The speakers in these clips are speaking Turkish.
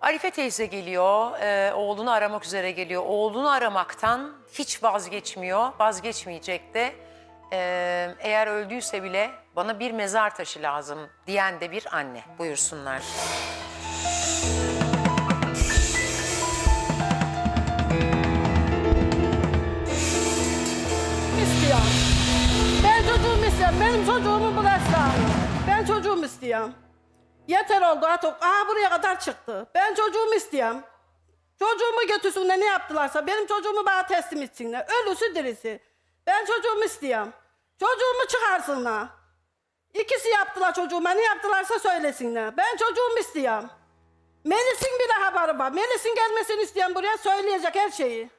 Arife teyze geliyor, e, oğlunu aramak üzere geliyor. Oğlunu aramaktan hiç vazgeçmiyor, vazgeçmeyecek de. E, eğer öldüyse bile bana bir mezar taşı lazım diyen de bir anne. Buyursunlar. istiyorum. Ben çocuğumu istiyorum. Benim çocuğumu bulaşsın. Ben çocuğumu istiyorum. Yeter oldu artık. Aha buraya kadar çıktı. Ben çocuğumu istiyorum. Çocuğumu götürsünler ne yaptılarsa benim çocuğumu bana teslim etsinler. Ölüsü dirisi. Ben çocuğumu istiyorum. Çocuğumu çıkarsınlar. İkisi yaptılar çocuğuma ne yaptılarsa söylesinler. Ben çocuğumu istiyorum. Melis'in bile haberi var. Melis'in gelmesini isteyen buraya söyleyecek her şeyi.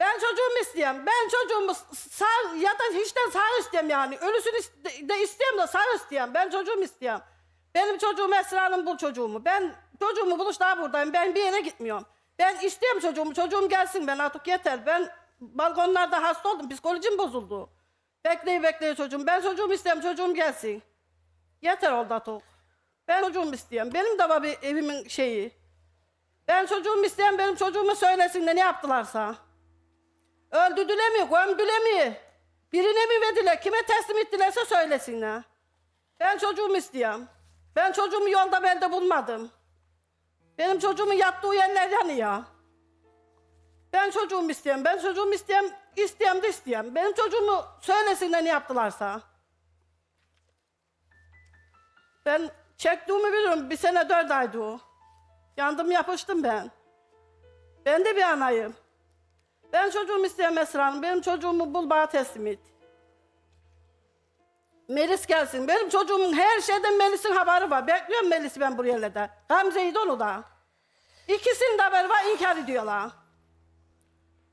Ben çocuğumu istiyorum. Ben çocuğumu sağ ya da hiçten sağ istiyorum yani. Ölüsünü de istiyorum da sağ istiyorum. Ben çocuğumu istiyorum. Benim çocuğum Esra'nın bul çocuğumu. Ben çocuğumu buluş daha buradayım. Ben bir yere gitmiyorum. Ben istiyorum çocuğumu. Çocuğum gelsin ben artık yeter. Ben balkonlarda hasta oldum. Psikolojim bozuldu. Bekleyin bekleyin çocuğum. Ben çocuğumu istiyorum. Çocuğum gelsin. Yeter oldu artık. Ben çocuğumu istiyorum. Benim de var bir evimin şeyi. Ben çocuğumu isteyen benim çocuğuma söylesin de ne yaptılarsa. Öldürdüler mi, gömdüler mi? Birine mi verdiler, kime teslim ettilerse söylesinler. Ben çocuğumu istiyorum. Ben çocuğumu yolda belde bulmadım. Benim çocuğumun yattığı yerler yanıyor. Ben çocuğumu istiyorum, ben çocuğumu istiyorum, istiyorum da istiyorum. Benim çocuğumu söylesinler ne yaptılarsa. Ben çektiğimi biliyorum, bir sene dört aydı o. Yandım yapıştım ben. Ben de bir anayım. Ben çocuğumu istiyorum Esra Hanım. Benim çocuğumu bul bana teslim et. Melis gelsin. Benim çocuğumun her şeyden Melis'in haberi var. Bekliyorum Melis'i ben buraya da. Gamze'yi de onu da. İkisinin de haberi var inkar ediyorlar.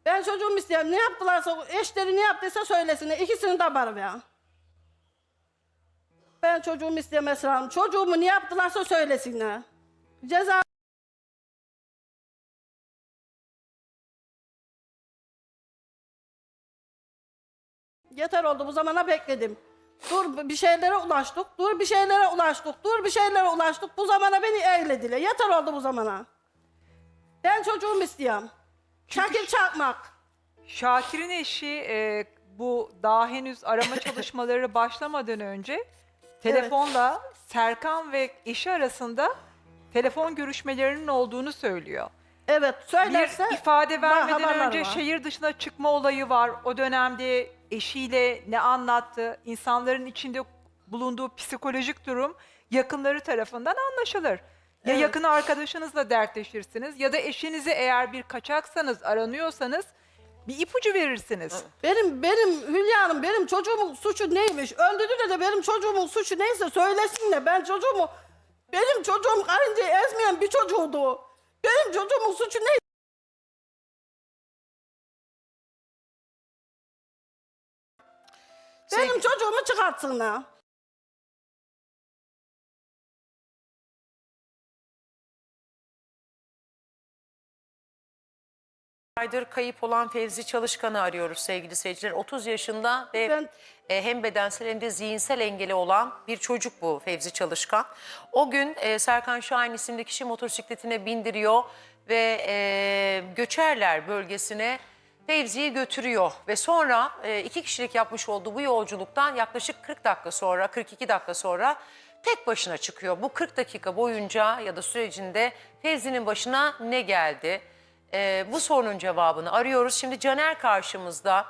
Ben çocuğumu istiyorum. Ne yaptılarsa, eşleri ne yaptıysa söylesinler. İkisinin de haberi var. Ben çocuğumu Esra Hanım. Çocuğumu ne yaptılarsa söylesinler. Ceza Yeter oldu bu zamana bekledim. Dur bir şeylere ulaştık, dur bir şeylere ulaştık, dur bir şeylere ulaştık. Bu zamana beni eğlediler. Yeter oldu bu zamana. Ben çocuğumu istiyorum. Şakir çakmak. Şakir'in eşi e, bu daha henüz arama çalışmaları başlamadan önce telefonla Serkan ve eşi arasında telefon görüşmelerinin olduğunu söylüyor. Evet söylerse... bir ifade vermeden haberler önce var. şehir dışına çıkma olayı var. O dönemde eşiyle ne anlattı, insanların içinde bulunduğu psikolojik durum yakınları tarafından anlaşılır. Ya Evet. yakın arkadaşınızla dertleşirsiniz ya da eşinizi eğer bir kaçaksanız, aranıyorsanız bir ipucu verirsiniz. Benim, benim Hülya Hanım, benim çocuğumun suçu neymiş? Öldürdü de benim çocuğumun suçu neyse söylesin de ben çocuğumu... Benim çocuğum karıncayı ezmeyen bir çocuğuydu. Benim çocuğumun suçu ne? Benim çocuğumu çıkartsınlar. aydır kayıp olan Fevzi Çalışkan'ı arıyoruz sevgili seyirciler. 30 yaşında ve Ben- e, hem bedensel hem de zihinsel engeli olan bir çocuk bu Fevzi Çalışkan. O gün e, Serkan Şahin isimli kişi motosikletine bindiriyor ve e, Göçerler bölgesine Fevzi'yi götürüyor ve sonra e, iki kişilik yapmış olduğu bu yolculuktan yaklaşık 40 dakika sonra 42 dakika sonra tek başına çıkıyor. Bu 40 dakika boyunca ya da sürecinde Fevzi'nin başına ne geldi? Ee, bu sorunun cevabını arıyoruz. Şimdi Caner karşımızda.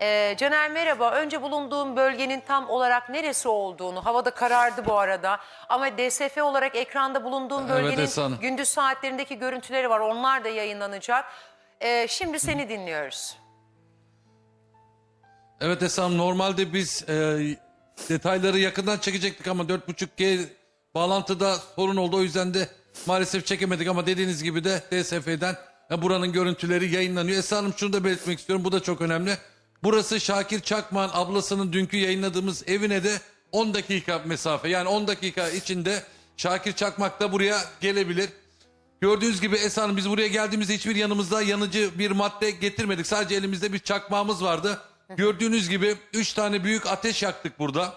Ee, Caner merhaba. Önce bulunduğum bölgenin tam olarak neresi olduğunu, havada karardı bu arada. Ama DSF olarak ekranda bulunduğum Evet, bölgenin Esra Hanım. gündüz saatlerindeki görüntüleri var. Onlar da yayınlanacak. Ee, şimdi seni dinliyoruz. Evet Esam normalde biz e, detayları yakından çekecektik ama 4.5G bağlantıda sorun oldu. O yüzden de maalesef çekemedik ama dediğiniz gibi de DSF'den e, buranın görüntüleri yayınlanıyor. Esra Hanım şunu da belirtmek istiyorum. Bu da çok önemli. Burası Şakir Çakman ablasının dünkü yayınladığımız evine de 10 dakika mesafe. Yani 10 dakika içinde Şakir Çakmak da buraya gelebilir. Gördüğünüz gibi Esra Hanım biz buraya geldiğimizde hiçbir yanımızda yanıcı bir madde getirmedik. Sadece elimizde bir çakmağımız vardı. Gördüğünüz gibi 3 tane büyük ateş yaktık burada.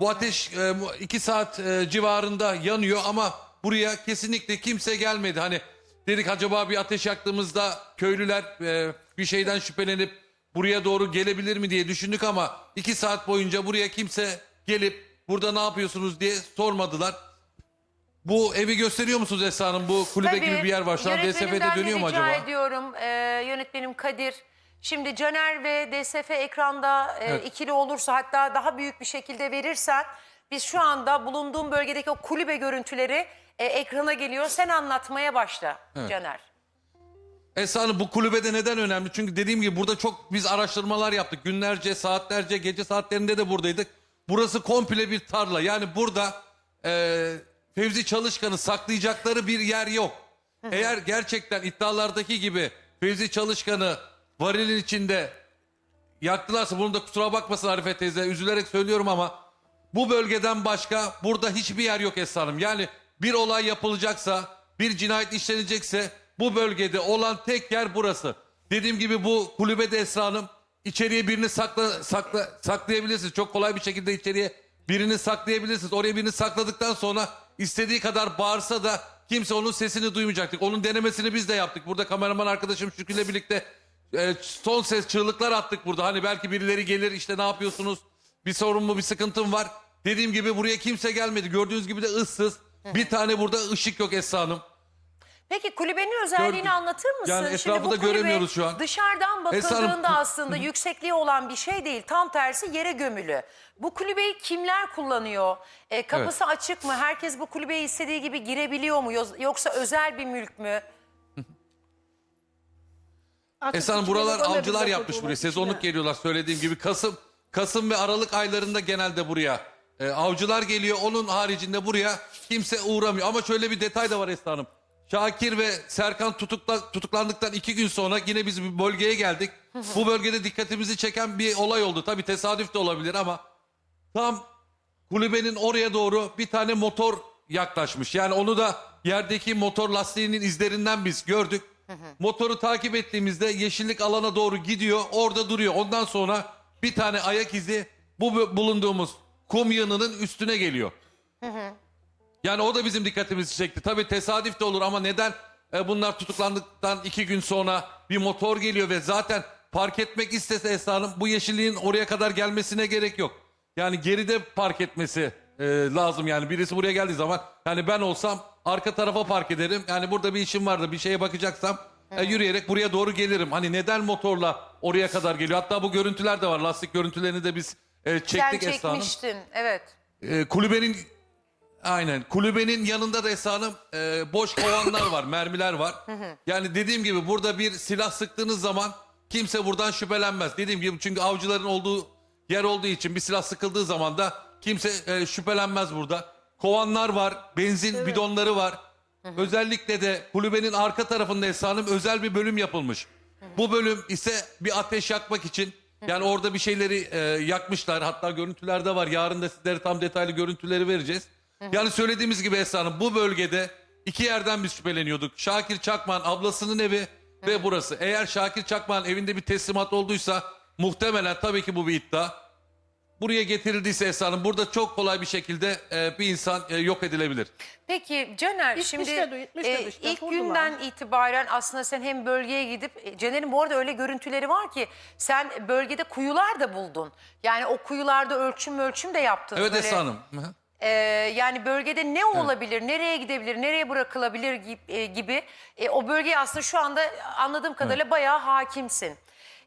Bu ateş 2 saat e, civarında yanıyor ama buraya kesinlikle kimse gelmedi. Hani dedik acaba bir ateş yaktığımızda köylüler e, bir şeyden şüphelenip buraya doğru gelebilir mi diye düşündük ama iki saat boyunca buraya kimse gelip burada ne yapıyorsunuz diye sormadılar. Bu evi gösteriyor musunuz Esra Hanım? Bu kulübe Tabii, gibi bir yer var. Şu an yönetmenimden DSF'de de dönüyor mu rica acaba? ediyorum e, yönetmenim Kadir. Şimdi Caner ve DSF ekranda e, Evet. ikili olursa hatta daha büyük bir şekilde verirsen biz şu anda bulunduğum bölgedeki o kulübe görüntüleri e, ekrana geliyor. Sen anlatmaya başla Caner. Esra Hanım bu kulübede neden önemli? Çünkü dediğim gibi burada çok biz araştırmalar yaptık. Günlerce, saatlerce, gece saatlerinde de buradaydık. Burası komple bir tarla. Yani burada e, Fevzi Çalışkan'ı saklayacakları bir yer yok. Eğer gerçekten iddialardaki gibi Fevzi Çalışkan'ı varilin içinde yaktılarsa bunu da kusura bakmasın Arife teyze üzülerek söylüyorum ama bu bölgeden başka burada hiçbir yer yok Esra Hanım. Yani bir olay yapılacaksa bir cinayet işlenecekse bu bölgede olan tek yer burası. Dediğim gibi bu kulübede Esra Hanım içeriye birini sakla, sakla, saklayabilirsiniz. Çok kolay bir şekilde içeriye birini saklayabilirsiniz. Oraya birini sakladıktan sonra istediği kadar bağırsa da kimse onun sesini duymayacaktık. Onun denemesini biz de yaptık. Burada kameraman arkadaşım Şükrü'yle birlikte e, son ses çığlıklar attık burada. Hani belki birileri gelir işte ne yapıyorsunuz? Bir sorun mu bir sıkıntım var. Dediğim gibi buraya kimse gelmedi. Gördüğünüz gibi de ıssız. Bir tane burada ışık yok Esra Hanım. Peki kulübenin özelliğini Gördüm. anlatır mısın? Yani Şimdi etrafı bu da kulübe göremiyoruz şu an. Dışarıdan Esra bakıldığında ku- aslında yüksekliği olan bir şey değil. Tam tersi yere gömülü. Bu kulübeyi kimler kullanıyor? E, kapısı açık mı? Herkes bu kulübeye istediği gibi girebiliyor mu? Yo- Yoksa özel bir mülk mü? Artık Esra Hanım buralar avcılar yapmış buraya. Sezonluk içine. geliyorlar söylediğim gibi. Kasım Kasım ve Aralık aylarında genelde buraya e, avcılar geliyor. Onun haricinde buraya kimse uğramıyor. Ama şöyle bir detay da var Esra Hanım. Şakir ve Serkan tutukla, tutuklandıktan iki gün sonra yine biz bir bölgeye geldik. Bu bölgede dikkatimizi çeken bir olay oldu. Tabii tesadüf de olabilir ama tam kulübenin oraya doğru bir tane motor yaklaşmış. Yani onu da yerdeki motor lastiğinin izlerinden biz gördük. Motoru takip ettiğimizde yeşillik alana doğru gidiyor. Orada duruyor. Ondan sonra bir tane ayak izi bu bu- bulunduğumuz kum yığınının üstüne geliyor. Yani o da bizim dikkatimizi çekti. Tabii tesadüf de olur ama neden e, bunlar tutuklandıktan iki gün sonra bir motor geliyor ve zaten park etmek istese Esra Hanım bu yeşilliğin oraya kadar gelmesine gerek yok. Yani geride park etmesi e, lazım yani birisi buraya geldiği zaman yani ben olsam arka tarafa park ederim. Yani burada bir işim vardı bir şeye bakacaksam e, yürüyerek buraya doğru gelirim. Hani neden motorla oraya kadar geliyor? Hatta bu görüntüler de var. Lastik görüntülerini de biz e, çektik Sen Esra Hanım. çekmiştin. Evet. E, kulübenin aynen kulübenin yanında da Hanım e, boş kovanlar var, mermiler var. Yani dediğim gibi burada bir silah sıktığınız zaman kimse buradan şüphelenmez. Dediğim gibi çünkü avcıların olduğu yer olduğu için bir silah sıkıldığı zaman da kimse e, şüphelenmez burada. Kovanlar var, benzin bidonları var. Özellikle de kulübenin arka tarafında Hanım özel bir bölüm yapılmış. Bu bölüm ise bir ateş yakmak için yani orada bir şeyleri e, yakmışlar. Hatta görüntülerde var. Yarın da sizlere tam detaylı görüntüleri vereceğiz. Yani söylediğimiz gibi Esra Hanım bu bölgede iki yerden biz şüpheleniyorduk. Şakir Çakman ablasının evi ve burası. Eğer Şakir Çakman evinde bir teslimat olduysa muhtemelen tabii ki bu bir iddia. Buraya getirildiyse Esra Hanım burada çok kolay bir şekilde e, bir insan e, yok edilebilir. Peki Caner Gitmiş şimdi de duy- de e, dıştan ilk vurdular. günden itibaren aslında sen hem bölgeye gidip e, Caner'in bu arada öyle görüntüleri var ki sen bölgede kuyular da buldun. Yani o kuyularda ölçüm ölçüm de yaptın. Evet Böyle, Esra Hanım. Hı hı. E, yani bölgede ne olabilir, nereye gidebilir, nereye bırakılabilir gibi, e, gibi. E, o bölgeye aslında şu anda anladığım kadarıyla bayağı hakimsin.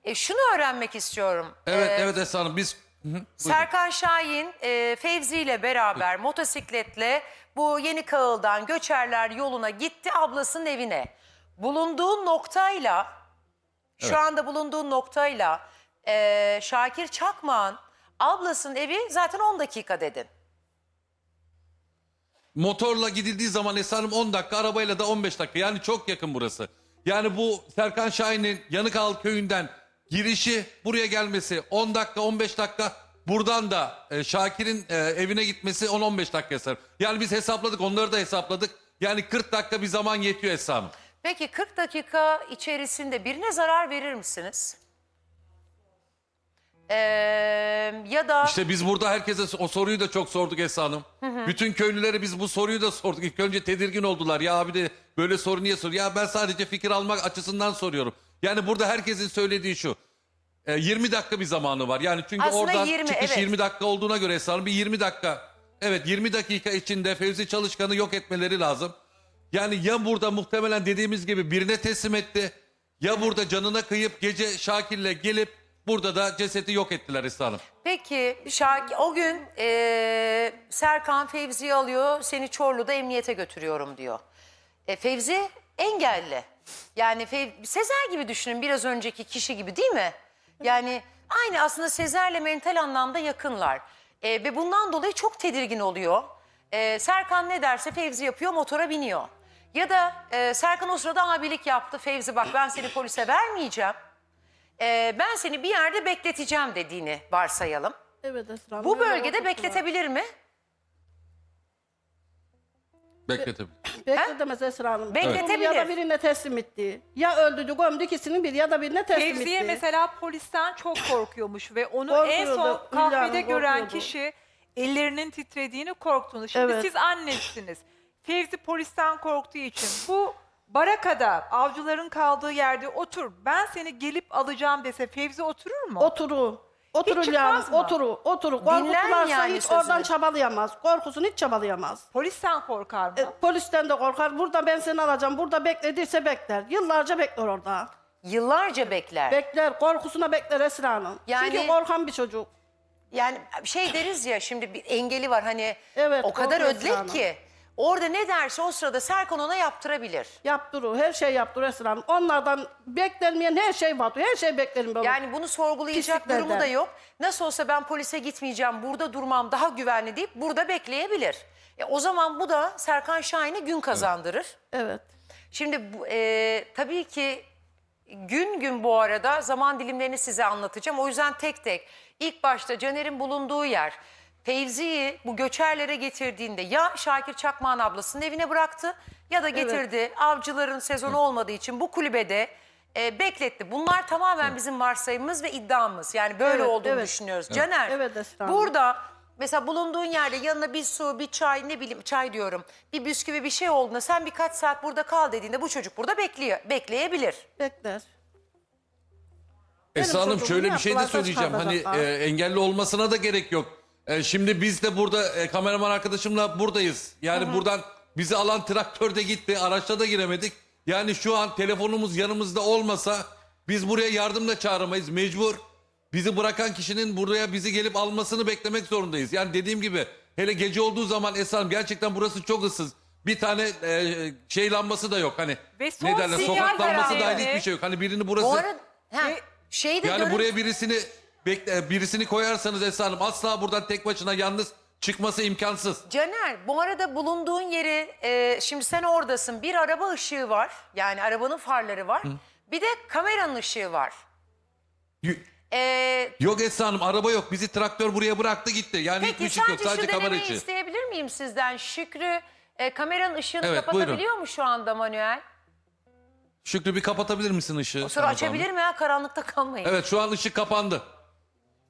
E, şunu öğrenmek istiyorum. Evet E, evet Esra Hanım biz Hı buyurun. Serkan Şahin e, Fevzi ile beraber motosikletle bu Yeni Kağıl'dan Göçerler yoluna gitti ablasının evine. Bulunduğu noktayla şu anda bulunduğu noktayla e, Şakir Çakmağ'ın ablasının evi zaten 10 dakika dedin. Motorla gidildiği zaman Esra Hanım 10 dakika, arabayla da 15 dakika. Yani çok yakın burası. Yani bu Serkan Şahin'in Yanıkal köyünden girişi buraya gelmesi 10 dakika, 15 dakika. Buradan da e, Şakir'in e, evine gitmesi 10-15 dakika Hanım. Yani biz hesapladık, onları da hesapladık. Yani 40 dakika bir zaman yetiyor Hanım. Peki 40 dakika içerisinde birine zarar verir misiniz? Ee, ya da İşte biz burada herkese o soruyu da çok sorduk Esra Hanım. Bütün köylülere biz bu soruyu da sorduk. İlk önce tedirgin oldular. Ya abi de böyle soru niye soruyor? Ya ben sadece fikir almak açısından soruyorum. Yani burada herkesin söylediği şu. E, 20 dakika bir zamanı var. Yani çünkü Aslında oradan 20, çıkış evet. 20 dakika olduğuna göre Esra Hanım bir 20 dakika. Evet 20 dakika içinde Fevzi Çalışkan'ı yok etmeleri lazım. Yani ya burada muhtemelen dediğimiz gibi birine teslim etti. Ya burada canına kıyıp gece Şakir'le gelip burada da cesedi yok ettiler Esra. Peki Şaki, o gün eee, Serkan Fevzi'yi alıyor seni Çorlu'da emniyete götürüyorum diyor. E, Fevzi engelli. Yani Fev, Sezer gibi düşünün biraz önceki kişi gibi değil mi? Yani aynı aslında Sezer'le mental anlamda yakınlar. E, ve bundan dolayı çok tedirgin oluyor. E, Serkan ne derse Fevzi yapıyor motora biniyor. Ya da e, Serkan o sırada abilik yaptı. Fevzi bak ben seni polise vermeyeceğim. E, ben seni bir yerde bekleteceğim dediğini varsayalım. Evet Esra Hanım, Bu öyle bölgede oturttular. bekletebilir mi? Bekletebilir. Bekletemez Esra Hanım. Bekletebilir. Ya da birine teslim etti. Ya öldürdü gömdü ikisinin bir ya da birine teslim Fevziye etti. mesela polisten çok korkuyormuş ve onu en Korkuyordu, son Hülya kahvede Hanım, gören korkuyordu. kişi ellerinin titrediğini korktuğunu. Şimdi Evet. siz annesiniz. Fevzi polisten korktuğu için bu barakada avcıların kaldığı yerde otur ben seni gelip alacağım dese Fevzi oturur mu? Oturu. Oturur Hiç yani. çıkmaz mı? Oturu. Oturu. Dinler mi Korkuttularsa yani hiç sözünü? oradan çabalayamaz. Korkusunu hiç çabalayamaz. Polisten korkar mı? E, polisten de korkar. Burada ben seni alacağım. Burada beklediyse bekler. Yıllarca bekler orada. Yıllarca bekler. Bekler. Korkusuna bekler Esra Hanım. Yani- Çünkü korkan bir çocuk. yani şey deriz ya şimdi bir engeli var hani Evet, o kadar korkuyor ödlek Hanım. ki. Orada ne derse o sırada Serkan ona yaptırabilir. Yaptırır. Her şey yaptırır Esra Hanım. Onlardan beklenmeyen her şey var. Her şey beklerim ben. Yani bunu sorgulayacak Pisliklerden. durumu da yok. Nasıl olsa ben polise gitmeyeceğim, burada durmam daha güvenli deyip burada bekleyebilir. E, o zaman bu da Serkan Şahin'e gün kazandırır. Evet. Şimdi bu- e, tabii ki gün gün bu arada zaman dilimlerini size anlatacağım. O yüzden tek tek ilk başta Caner'in bulunduğu yer Fevzi'yi bu göçerlere getirdiğinde ya Şakir Çakmağ'ın ablasının evine bıraktı ya da getirdi. Avcıların sezonu olmadığı için bu kulübede e, bekletti. Bunlar tamamen bizim varsayımımız ve iddiamız. Yani böyle Evet, olduğunu evet. düşünüyoruz. Caner Evet, burada mesela bulunduğun yerde yanına bir su, bir çay ne bileyim çay diyorum. Bir bisküvi bir şey olduğunda sen birkaç saat burada kal dediğinde bu çocuk burada bekliyor, bekleyebilir. Bekler. Esra Hanım şöyle bir şey de yaptılar, söyleyeceğim. Hani e, engelli olmasına da gerek yok. E, şimdi biz de burada e, kameraman arkadaşımla buradayız. Yani buradan bizi alan traktör de gitti. Araçta da giremedik. Yani şu an telefonumuz yanımızda olmasa biz buraya yardım da çağıramayız. Mecbur bizi bırakan kişinin buraya bizi gelip almasını beklemek zorundayız. Yani dediğim gibi hele gece olduğu zaman Esra Hanım gerçekten burası çok ıssız. Bir tane e, şey lambası da yok. Hani Ve son ne derler sinyal sokak lambası dahil hiçbir şey yok. Hani birini burası... Bu arada ha, şey de Yani görün- buraya birisini bekle, birisini koyarsanız Esra Hanım asla buradan tek başına yalnız çıkması imkansız. Caner bu arada bulunduğun yeri e, şimdi sen oradasın bir araba ışığı var yani arabanın farları var bir de kameranın ışığı var. Y- E, Yok Esra Hanım araba yok. Bizi traktör buraya bıraktı gitti. Yani peki hiçbir ışık yok sadece sadece şu kamera denemeyi isteyebilir miyim sizden Şükrü e, kameranın ışığını Evet, kapatabiliyor mu şu anda manuel? Şükrü bir kapatabilir misin ışığı? Sonra açabilir mi ya karanlıkta kalmayın. Evet şu an ışık kapandı.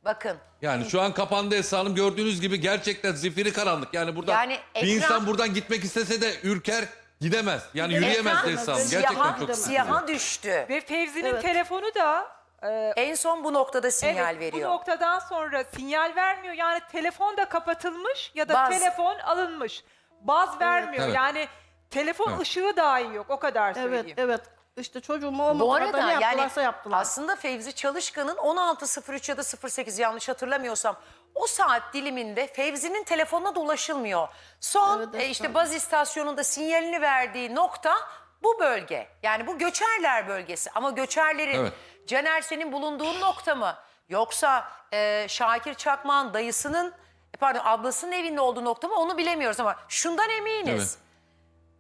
Bakın Yani şu an kapandı Esra Hanım. Gördüğünüz gibi gerçekten zifiri karanlık. Yani burada Yani bir ekran- insan buradan gitmek istese de ürker gidemez. Yani yürüyemez ekran Esra Hanım. Gerçekten siyaha, çok siyaha düştü. Ve Fevzi'nin Evet. telefonu da e, En son bu noktada sinyal evet, veriyor. bu noktadan sonra sinyal vermiyor. Yani telefon da kapatılmış ya da Baz. telefon alınmış. Baz vermiyor. Evet. Yani telefon Evet. ışığı dahi yok. O kadar Evet, söyleyeyim. evet. İşte çocuğumu o Bu arada ne yani yaptılar. aslında Fevzi Çalışkan'ın 16.03 ya da 08 yanlış hatırlamıyorsam o saat diliminde Fevzi'nin telefonuna da ulaşılmıyor. Son Evet, e, işte baz istasyonunda sinyalini verdiği nokta bu bölge. Yani bu Göçerler bölgesi ama Göçerlerin Evet. Caner senin bulunduğun nokta mı? Yoksa e, Şakir Çakmak'ın dayısının e, pardon ablasının evinde olduğu nokta mı onu bilemiyoruz ama şundan eminiz. Evet.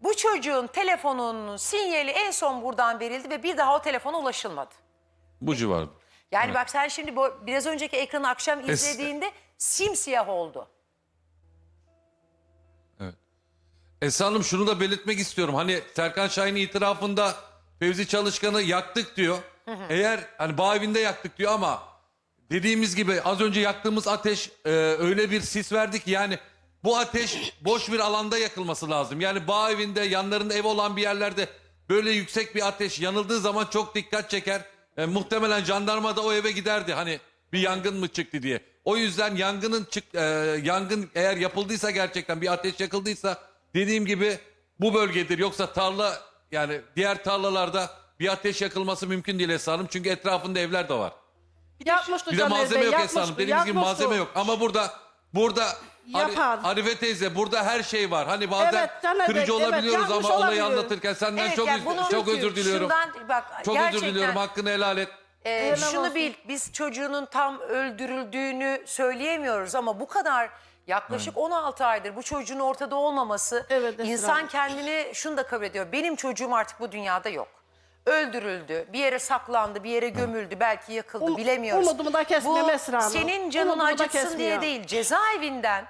Bu çocuğun telefonunun sinyali en son buradan verildi ve bir daha o telefona ulaşılmadı. Bu civarda. Yani Evet. bak sen şimdi bu, biraz önceki ekranı akşam izlediğinde simsiyah oldu. Esra Hanım şunu da belirtmek istiyorum. Hani Serkan Şahin itirafında Fevzi Çalışkan'ı yaktık diyor. Eğer hani bağ evinde yaktık diyor ama dediğimiz gibi az önce yaktığımız ateş e, öyle bir sis verdi ki yani bu ateş boş bir alanda yakılması lazım. Yani bağ evinde yanlarında ev olan bir yerlerde böyle yüksek bir ateş yanıldığı zaman çok dikkat çeker. E, muhtemelen jandarma da o eve giderdi hani bir yangın mı çıktı diye. O yüzden yangının çık e, yangın eğer yapıldıysa gerçekten bir ateş yakıldıysa dediğim gibi bu bölgedir. Yoksa tarla yani diğer tarlalarda bir ateş yakılması mümkün değil Esra Hanım. Çünkü etrafında evler de var. Yapmıştı Bir de Caner malzeme Bey, yok Esra yapmıştı, Hanım. Dediğimiz gibi yapmıştı. malzeme yok. Ama burada burada Ari- Yapar. Arife teyze burada her şey var. Hani bazen Evet, Bey, kırıcı evet, olabiliyoruz yapmış ama olayı anlatırken senden Evet, çok yani üz- bunu- çok özür diliyorum. Şundan bak çok gerçekten özür diliyorum. Hakkını helal et. e, Helal şunu olsun. bil biz çocuğunun tam öldürüldüğünü söyleyemiyoruz ama bu kadar yaklaşık 16 aydır bu çocuğun ortada olmaması Evet, Esra insan Hanım. kendini şunu da kabul ediyor. Benim çocuğum artık bu dünyada yok. Öldürüldü, bir yere saklandı, bir yere gömüldü, belki yakıldı Um- bilemiyoruz. umudumu da kesmiyorum Bu senin canını Umudumu da acıtsın diye değil, cezaevinden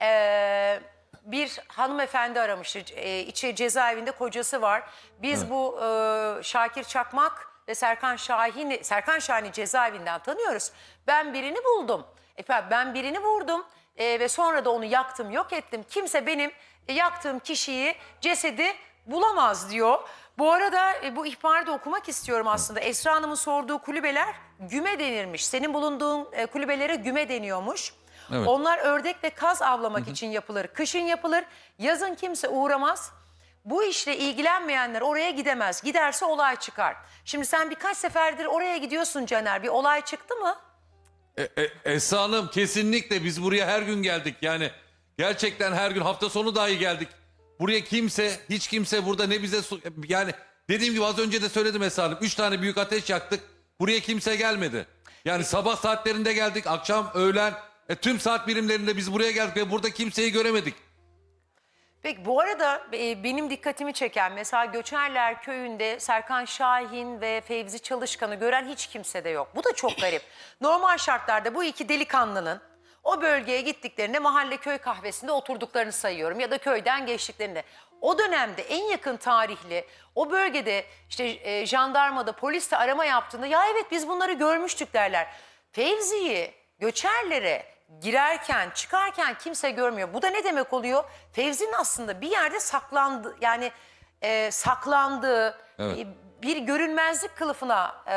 eee, bir hanımefendi aramıştı. E, içi cezaevinde kocası var. Biz bu e, Şakir Çakmak ve Serkan Şahin'i Serkan Şahin'i cezaevinden tanıyoruz. Ben birini buldum. Efendim ben birini vurdum e, ve sonra da onu yaktım, yok ettim. Kimse benim e, yaktığım kişiyi, cesedi bulamaz diyor. Bu arada e, bu ihbarı da okumak istiyorum aslında. Esra Hanım'ın sorduğu kulübeler güme denirmiş. Senin bulunduğun e, kulübelere güme deniyormuş. Evet. Onlar ördek ve kaz avlamak için yapılır. Kışın yapılır. Yazın kimse uğramaz. Bu işle ilgilenmeyenler oraya gidemez. Giderse olay çıkar. Şimdi sen birkaç seferdir oraya gidiyorsun Caner. Bir olay çıktı mı? E, e, Esra Hanım kesinlikle biz buraya her gün geldik. Yani gerçekten her gün hafta sonu dahi geldik. Buraya kimse hiç kimse burada ne bize yani dediğim gibi az önce de söyledim Esra. Üç tane büyük ateş yaktık. Buraya kimse gelmedi. Yani sabah saatlerinde geldik akşam öğlen e, tüm saat birimlerinde biz buraya geldik ve burada kimseyi göremedik. Peki bu arada e, benim dikkatimi çeken mesela Göçerler Köyü'nde Serkan Şahin ve Fevzi Çalışkan'ı gören hiç kimse de yok. Bu da çok garip. Normal şartlarda bu iki delikanlının o bölgeye gittiklerinde mahalle köy kahvesinde oturduklarını sayıyorum ya da köyden geçtiklerinde. O dönemde en yakın tarihli o bölgede işte e, jandarmada polis de arama yaptığında ya evet biz bunları görmüştük derler. Fevzi'yi göçerlere girerken çıkarken kimse görmüyor. Bu da ne demek oluyor? Fevzi'nin aslında bir yerde saklandı yani e, saklandığı Evet. e, bir görünmezlik kılıfına e,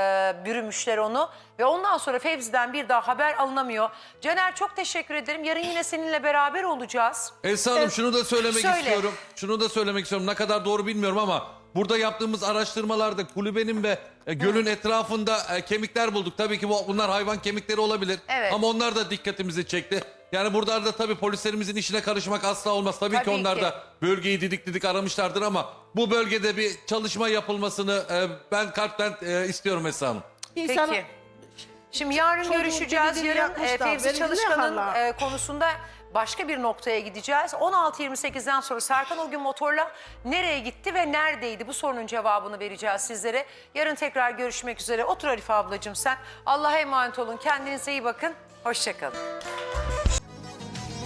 bürümüşler onu ve ondan sonra Fevzi'den bir daha haber alınamıyor. Caner çok teşekkür ederim. Yarın yine seninle beraber olacağız. Esra Hanım şunu da söylemek söyle. istiyorum. Şunu da söylemek istiyorum. Ne kadar doğru bilmiyorum ama burada yaptığımız araştırmalarda kulübenin ve e, gölün etrafında e, kemikler bulduk. Tabii ki bu, bunlar hayvan kemikleri olabilir. Evet. Ama onlar da dikkatimizi çekti. Yani burada da tabii polislerimizin işine karışmak asla olmaz. Tabii, ki Tabii onlar ki. da bölgeyi didik didik aramışlardır ama bu bölgede bir çalışma yapılmasını e, ben kalpten e, istiyorum Esra Hanım. İnsan- Peki. Şimdi yarın Çocuğun görüşeceğiz. Yarın e, Fevzi Çalışkan'ın hala? e, konusunda başka bir noktaya gideceğiz. 16.28'den sonra Serkan o gün motorla nereye gitti ve neredeydi? Bu sorunun cevabını vereceğiz sizlere. Yarın tekrar görüşmek üzere. Otur Arife ablacığım sen. Allah'a emanet olun. Kendinize iyi bakın. Hoşçakalın.